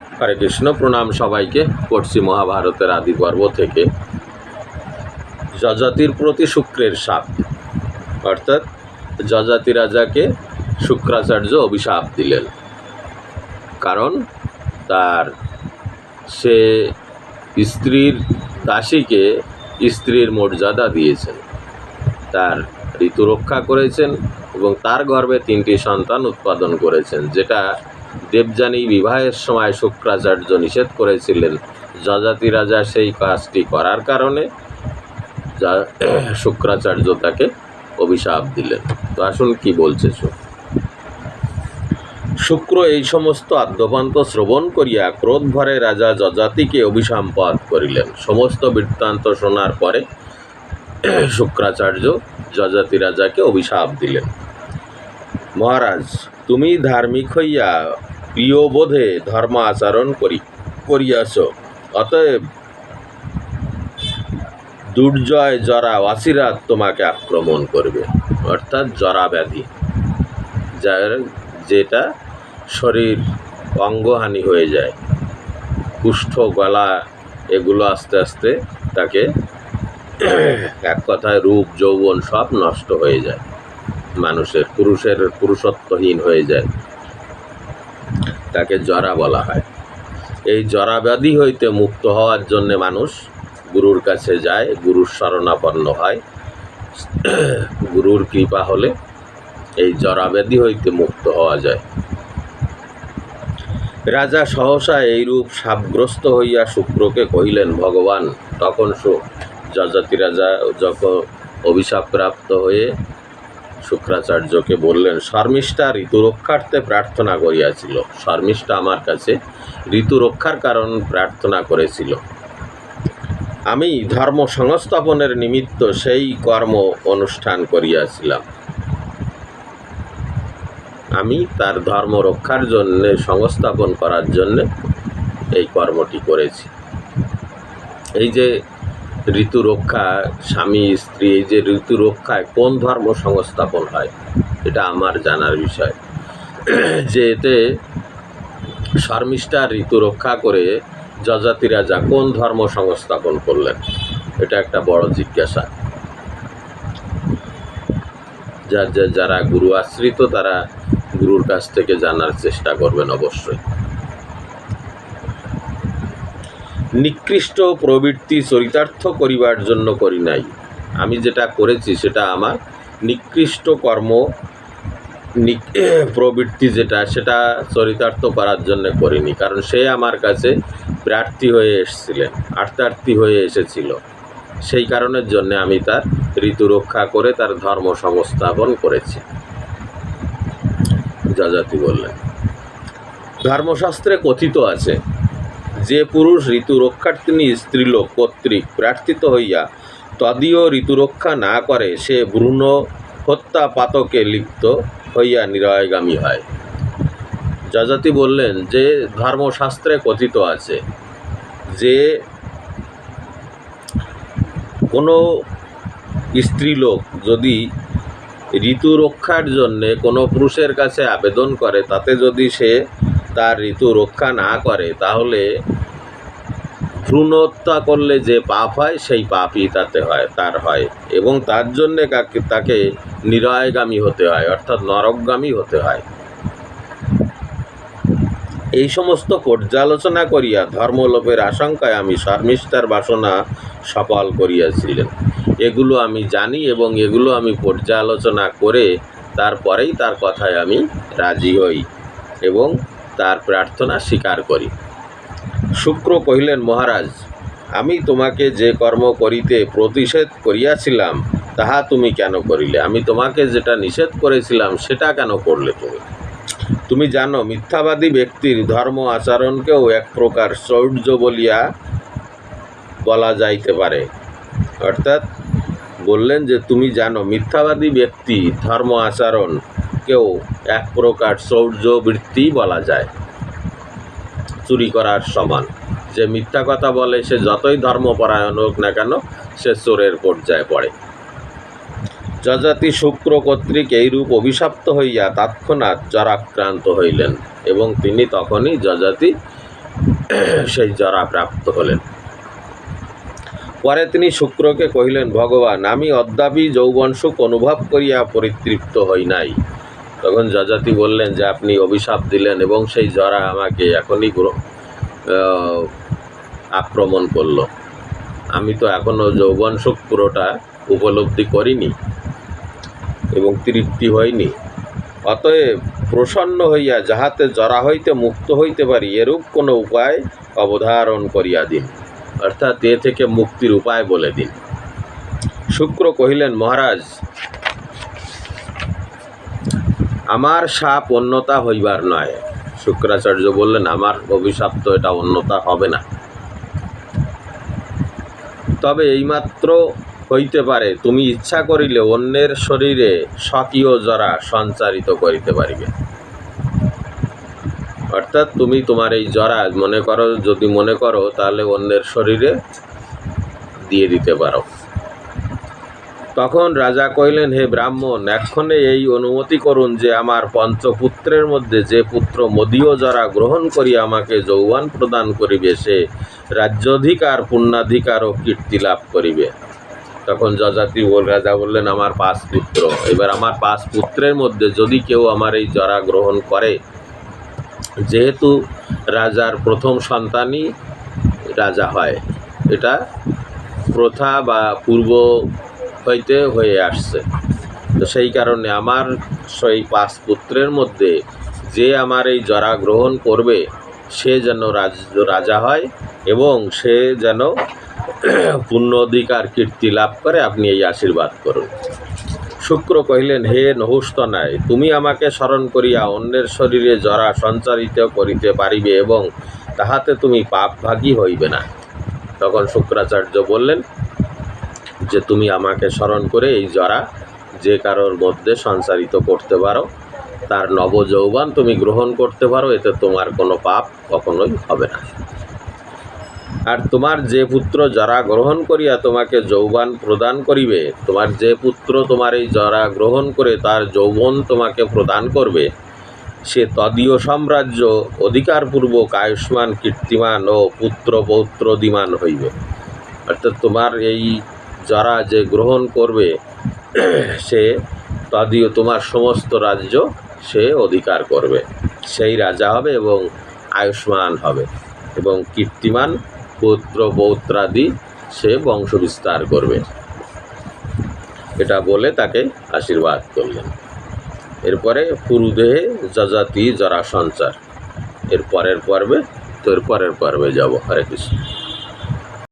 হরে কৃষ্ণ, প্রণাম সবাইকে। পড়ছি মহাভারতের আদি পর্ব থেকে। যজাতির প্রতি শুক্রের সাপ। অর্থাৎ যজাতি রাজাকে শুক্রাচার্য অভিশাপ দিলেন। কারণ তার সে স্ত্রীর দাসীকে স্ত্রীর মর্যাদা দিয়েছেন। তার ঋতু রক্ষা করেছেন এবং তার গর্ভে তিনটি সন্তান উৎপাদন করেছেন, যেটা দেবযানী বিবাহের সময় শুক্রাচার্য নিষেধ করেছিলেন। যজাতি রাজা সেই কাজটি করার কারণে যা শুক্রাচার্য তাকে অভিশাপ দিলেন। তো আসুন কি বলছে শুক্র এই সমস্ত আদ্যপান্ত শ্রবণ করিয়া ক্রোধ ভরে রাজা যজাতিকে অভিসম্পাদ করিলেন। সমস্ত বৃত্তান্ত শোনার পরে শুক্রাচার্য যজাতি রাজাকে অভিশাপ দিলেন। মহারাজ, তুমি ধার্মিক হইয়া প্রিয়বোধে ধর্ম আচরণ করি, করিয়াছ। অতএব দুর্জয় জরা ওয়াসিরাত তোমাকে আক্রমণ করবে। অর্থাৎ জরা ব্যাধি। যার যেটা শরীর অঙ্গহানি হয়ে যায়। কুষ্ঠ, গলা এগুলো আস্তে আস্তে তাকে এক কথায় রূপ, যৌবন সব নষ্ট হয়ে যায়। মানুষের, পুরুষের পুরুষত্বহীন হয়ে যায়। তাকে জরা বলা হয়। এই জরা ব্যাধি হইতে মুক্ত হওয়ার জন্য মানুষ গুরুর কাছে যায়, গুরুর শরণাপন্ন হয়। গুরুর কৃপা হলে এই জরা ব্যাধি হইতে মুক্ত হওয়া যায়। রাজা সহসা এইরূপ সাপগ্রস্ত হইয়া শুক্রকে কহিলেন, ভগবান, তখন যজাতি রাজা যখন অভিশাপপ্রাপ্ত হয়ে শুক্রাচার্যকে বললেন, শর্মিষ্ঠা ঋতু রক্ষার্থে প্রার্থনা করিয়াছিল। শর্মিষ্ঠা আমার কাছে ঋতু রক্ষার কারণ প্রার্থনা করেছিল। আমি ধর্ম সংস্থাপনের নিমিত্ত সেই কর্ম অনুষ্ঠান করিয়াছিলাম। আমি তার ধর্ম রক্ষার জন্যে সংস্থাপন করার জন্যে এই কর্মটি করেছি। এই যে ঋতু রক্ষা, স্বামী, স্ত্রী, এই যে ঋতু রক্ষায় কোন ধর্ম সংস্থাপন হয়, এটা আমার জানার বিষয়। যে এতে শর্মিষ্ঠা ঋতু রক্ষা করে যজাতি রাজা কোন ধর্ম সংস্থাপন করলেন, এটা একটা বড় জিজ্ঞাসা। যার গুরু আশ্রিত, তারা গুরুর কাছ থেকে জানার চেষ্টা করবেন অবশ্যই। নিকৃষ্ট প্রবৃত্তি চরিতার্থ করিবার জন্য করি নাই। আমি যেটা করেছি সেটা আমার নিকৃষ্ট কর্ম প্রবৃত্তি যেটা, সেটা চরিতার্থ করার জন্য করিনি, কারণ সে আমার কাছে প্রার্থী হয়ে এসেছিলেন, আর্থার্থী হয়ে এসেছিল। সেই কারণের জন্য আমি তার ঋতু রক্ষা করে তার ধর্ম সংস্থাপন করেছি। যজাতি বললেন। ধর্মশাস্ত্রে কথিত আছে যে পুরুষ ঋতু রক্ষার্থিনী স্ত্রীলোক কর্তৃক প্রার্থিত হইয়া তদীয় ঋতু রক্ষা না করে, সে ভ্রূণ হত্যা পাতকে লিপ্ত হইয়া নিরয়গামী হয়। যজাতি বললেন, যে ধর্মশাস্ত্রে কথিত আছে যে কোনো স্ত্রীলোক যদি ঋতু রক্ষার জন্যে কোনো পুরুষের কাছে আবেদন করে, তাতে যদি সে তার ঋতু রক্ষা না করে, তাহলে ভ্রূণ হত্যা করলে যে পাপ হয়, সেই পাপই তাতে হয়, তার হয়। এবং তার জন্যে কাকে, তাকে নিরয়গামী হতে হয়, অর্থাৎ নরকগামী হতে হয়। এই সমস্ত পর্যালোচনা করিয়া ধর্মলোপের আশঙ্কায় আমি শর্মিষ্ঠার বাসনা সফল করিয়াছিলেন। এগুলো আমি জানি এবং এগুলো আমি পর্যালোচনা করে তারপরেই তার কথায় আমি রাজি হই এবং তার প্রার্থনা স্বীকার করি। শুক্র কহিলেন, মহারাজ, আমি তোমাকে যে কর্ম করিতে প্রতিষেধ করিয়াছিলাম, তাহা তুমি কেন করিলে? আমি তোমাকে যেটা নিষেধ করেছিলাম, সেটা কেন করলে তুমি? তুমি জানো, মিথ্যাবাদী ব্যক্তির ধর্ম আচরণকেও এক প্রকার শৌর্য বলিয়া বলা যাইতে পারে। অর্থাৎ বললেন যে, তুমি জানো, মিথ্যাবাদী ব্যক্তি ধর্ম আচরণকেও এক প্রকার শৌর্য বৃত্তি বলা যায়। চুরি করার সমান। যে মিথ্যা কথা বলে, সে যতই ধর্মপরায়ণ হোক না কেন, সে চোরের পর্যায়ে পড়ে। যজাতি শুক্র কর্তৃক এইরূপ অভিশপ্ত হইয়া তৎক্ষণাৎ জরাক্রান্ত হইলেন এবং তিনি তখনই যজাতি সেই জরা প্রাপ্ত হলেন। পরে তিনি শুক্রকে কহিলেন, ভগবান, আমি অদ্যাপি যৌবন সুখ অনুভব করিয়া পরিতৃপ্ত হই নাই। তখন যজাতি বললেন যে, আপনি অভিশাপ দিলেন এবং সেই জরা আমাকে এখনই আক্রমণ করল। আমি তো এখনও যৌবন সুখ পুরোটা উপলব্ধি করিনি এবং তৃপ্তি হয়নি। অতএব প্রসন্ন হইয়া যাহাতে জরা হইতে মুক্ত হইতে পারি, এরূপ কোনো উপায় অবধারণ করিয়া দিন। অর্থাৎ এ থেকে মুক্তির উপায় বলে দিন। শুক্র কহিলেন, মহারাজ আমার সাপ অন্যতা হইবার নয়। শুক্রাচার্য বললেন, আমার অভিশাপ তো এটা অন্যতা হবে না। তবে এইমাত্র হইতে পারে, তুমি ইচ্ছা করিলে অন্যের শরীরে স্বকীয় জরা সঞ্চারিত করিতে পারিবে। অর্থাৎ তুমি তোমার এই জরা মনে করো, যদি মনে করো, তাহলে অন্যের শরীরে দিয়ে দিতে পারো। তখন রাজা কহিলেন, হে ব্রাহ্মণ, এক্ষণে এই অনুমতি করুন যে আমার পঞ্চপুত্রের মধ্যে যে পুত্র মদীয় যারা গ্রহণ করি আমাকে যৌবন প্রদান করিবে, সে রাজ্যাধিকার, পুণ্যাধিকার ও কীর্তি লাভ করিবে। তখন যজাতি বল রাজা বললেন, আমার পাঁচ পুত্র। এবার আমার পাঁচ পুত্রের মধ্যে যদি কেউ আমার এই জরা গ্রহণ করে, যেহেতু রাজার প্রথম সন্তানই রাজা হয়, এটা প্রথা বা পূর্ব হইতে হয়ে আসছে। তো সেই কারণে আমার সেই পাঁচ পুত্রের মধ্যে যে আমার এই জরা গ্রহণ করবে, সে যেন রাজ হয় এবং সে যেন পূর্ণ অধিকার, কীর্তি লাভ করে আপনি এই আশীর্বাদ করুন। শুক্র কহিলেন, হে নহুস্তনায়, তুমি আমাকে স্মরণ করিয়া অন্যের শরীরে জরা সঞ্চারিত করিতে পারিবে এবং তাহাতে তুমি পাপ পাপভাগী হইবে না। তখন শুক্রাচার্য বললেন যে তুমি আমাকে স্মরণ করে এই জরা যে কারোর মধ্যে সঞ্চারিত করতে পারো, তার নবযৌবন তুমি গ্রহণ করতে পারো, এতে তোমার কোনো পাপ কখনোই হবে না। আর তোমার যে পুত্র জরা গ্রহণ করিয়া তোমাকে যৌবন প্রদান করিবে, তোমার যে পুত্র তোমার এই জরা গ্রহণ করে তার যৌবন তোমাকে প্রদান করবে, সে তদীয় সাম্রাজ্য অধিকারপূর্বক আয়ুষ্মান, কীর্তিমান ও পুত্র পৌত্রদিমান হইবে। অর্থাৎ তোমার এই যারা যে গ্রহণ করবে, সে তদীয় তোমার সমস্ত রাজ্য সে অধিকার করবে। সেই রাজা হবে এবং আয়ুষ্মান হবে এবং কীর্তিমান পুত্র পৌত্রাদি সে বংশ বিস্তার করবে। এটা বলে তাকে আশীর্বাদ করলেন। এরপরে পুরুদেহে যজাতি জরা সঞ্চার, এর পরের পর্বে, তো এর পরের পর্বে যাব। হরে কৃষ্ণ।